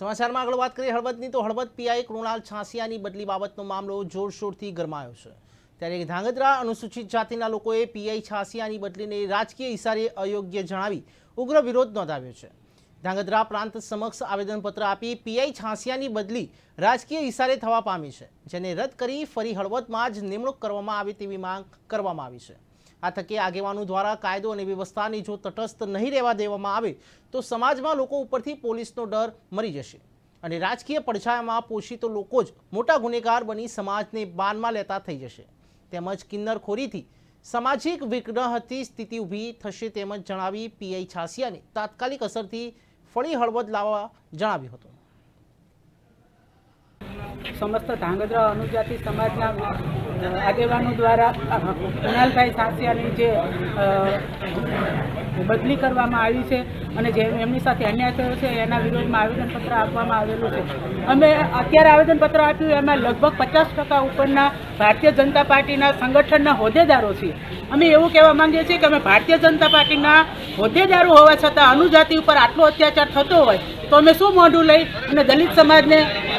સમાચારમાં આગળ વાત કરીએ, હળવદની તો હળવદ પીઆઈ કૃણાલ છાસિયાની બદલી બાબતનો મામલો જોરશોરથી ગરમાયો છે. ત્યારે ધાંગધ્રા અનુસૂચિત જાતિના લોકોએ પીઆઈ છાસિયાની બદલીને રાજકીય ઇશારે અયોગ્ય જણાવી ઉગ્ર વિરોધ નોંધાવ્યો છે. ધાંગધ્રા પ્રાંત સમક્ષ આવેદનપત્ર આપી પીઆઈ છાસિયાની બદલી રાજકીય ઇશારે થવા પામી છે, જેને રદ કરી ફરી હળવદમાં જ નિમણૂક કરવામાં આવે તેવી માંગ કરવામાં આવી છે. આ થકી આગેવાનો દ્વારા કાયદો અને વ્યવસ્થાની જો તટસ્થ નહીં રહેવા દેવામાં આવે, તો સમાજમાં લોકો ઉપરથી પોલીસનો ડર મરી જશે. અને રાજકીય પડછાયામાં પોષિતો લોકો જ મોટા ગુનેગાર બની સમાજને બાનમાં લેતા થઈ જશે. તેમજ કિન્નરખોરીથી સામાજિક વિગ્રહથી સ્થિતિ ઊભી થશે તેમજ જણાવી પીઆઈ છાસિયાને તાત્કાલિક અસરથી ફળી હળવદ લાવવા જણાવ્યું હતું. સમસ્ત ધાંગધ્રા અનુજાતિ સમાજના આગેવાનો દ્વારા કુણાલભાઈ સાસિયાની જે બદલી કરવામાં આવી છે અને જે એમની સાથે અન્યાય થયો છે, એના વિરોધમાં આવેદનપત્ર આપવામાં આવેલું છે. અમે અત્યારે આવેદનપત્ર આપ્યું, એમાં લગભગ પચાસ ટકા ઉપરના ભારતીય જનતા પાર્ટીના સંગઠનના હોદ્દેદારો છીએ. અમે એવું કહેવા માંગીએ છીએ કે અમે ભારતીય જનતા પાર્ટીના હોદ્દેદારો હોવા છતાં અનુજાતિ ઉપર આટલો અત્યાચાર થતો હોય, તો અમે શું મોઢું લઈ અને દલિત સમાજને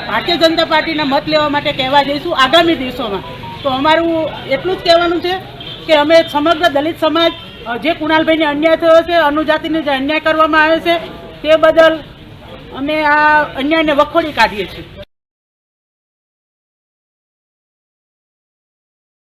ભારતીય જનતા પાર્ટીના મત લેવા માટે કહેવા જઈશું આગામી દિવસોમાં? તો અમારું એટલું જ કહેવાનું છે કે અમે સમગ્ર દલિત સમાજ જે કુણાલભાઈને અન્યાય થયો છે, અનુજાતિને જે અન્યાય કરવામાં આવે છે, તે બદલ અમે આ અન્યાયને વખોડી કાઢીએ છીએ.